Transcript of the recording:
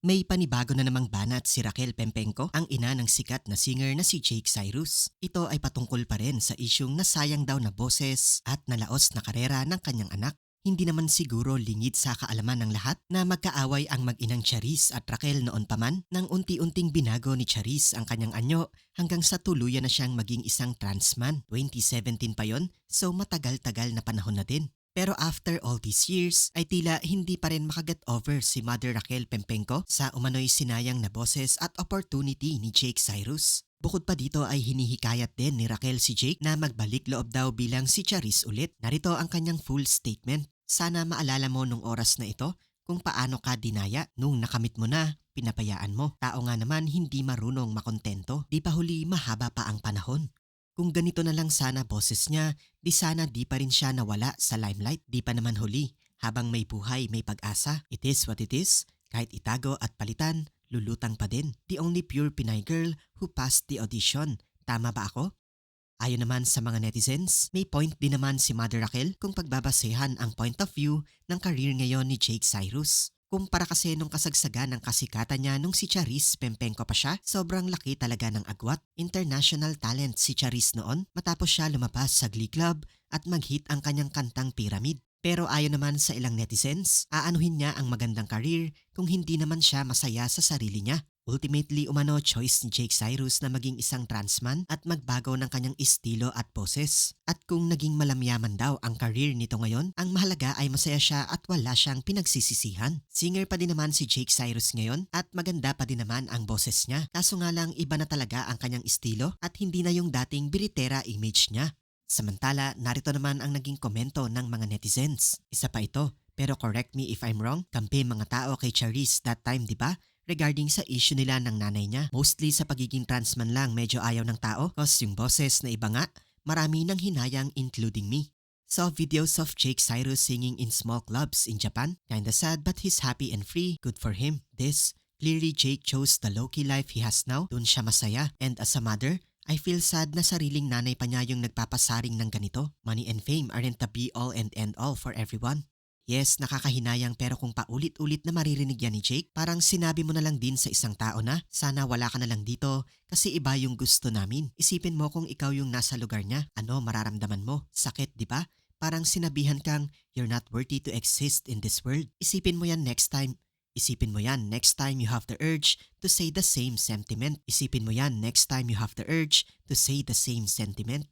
May panibago na namang banat si Raquel Pempenko, ang ina ng sikat na singer na si Jake Cyrus. Ito ay patungkol pa rin sa isyong nasayang daw na boses at nalaos na karera ng kanyang anak. Hindi naman siguro lingid sa kaalaman ng lahat na magkaaway ang mag-inang Charis at Raquel noon pa man nang unti-unting binago ni Charis ang kanyang anyo hanggang sa tuluyan na siyang maging isang trans man. 2017 pa yon, so matagal-tagal na panahon na din. Pero after all these years ay tila hindi pa rin makaget over si Mother Raquel Pempenko sa umano'y sinayang na boses at opportunity ni Jake Cyrus. Bukod pa dito ay hinihikayat din ni Raquel si Jake na magbalik loob daw bilang si Charis ulit. Narito ang kanyang full statement. Sana maalala mo nung oras na ito kung paano ka dinaya nung nakamit mo na, pinapayaan mo. Tao nga naman hindi marunong makontento. Di pa huli mahaba pa ang panahon. Kung ganito na lang sana boses niya, di sana di pa rin siya nawala sa limelight. Di pa naman huli. Habang may buhay, may pag-asa. It is what it is. Kahit itago at palitan, lulutang pa din. The only pure Pinay girl who passed the audition. Tama ba ako? Ayon naman sa mga netizens, may point din naman si Mother Raquel kung pagbabasehan ang point of view ng career ngayon ni Jake Cyrus. Kumpara kasi nung kasagsagan ng kasikatan niya nung si Charis Pempenko pa siya, sobrang laki talaga ng agwat. International talent si Charis noon matapos siya lumabas sa Glee Club at mag-hit ang kanyang kantang Pyramid. Pero ayon naman sa ilang netizens, aanuhin niya ang magandang career kung hindi naman siya masaya sa sarili niya. Ultimately umano choice ni Jake Cyrus na maging isang transman at magbago ng kanyang estilo at poses. At kung naging malamyaman daw ang career nito ngayon, ang mahalaga ay masaya siya at wala siyang pinagsisisihan. Singer pa din naman si Jake Cyrus ngayon at maganda pa din naman ang boses niya. Kaso nga lang iba na talaga ang kanyang estilo at hindi na yung dating biritera image niya. Samantala, narito naman ang naging komento ng mga netizens. Isa pa ito, pero correct me if I'm wrong, kampi mga tao kay Charisse that time, di ba? regarding sa issue nila ng nanay niya. Mostly sa pagiging trans man lang medyo ayaw ng tao cause yung boses na iba nga, marami nang hinayang including me. Saw videos of Jake Cyrus singing in small clubs in Japan. Kinda sad but he's happy and free. Good for him. This, clearly Jake chose the low-key life he has now. Doon siya masaya. And as a mother, I feel sad na sariling nanay pa niya yung nagpapasaring ng ganito. Money and fame aren't the be-all and end-all for everyone. Yes, nakakahinayang pero kung paulit-ulit na maririnig yan ni Jake, parang sinabi mo na lang din sa isang tao na, sana wala ka na lang dito kasi iba yung gusto namin. Isipin mo kung ikaw yung nasa lugar niya, ano mararamdaman mo? Sakit, di ba? Parang sinabihan kang, you're not worthy to exist in this world. Isipin mo yan next time. Isipin mo yan next time you have the urge to say the same sentiment. Isipin mo yan next time you have the urge to say the same sentiment.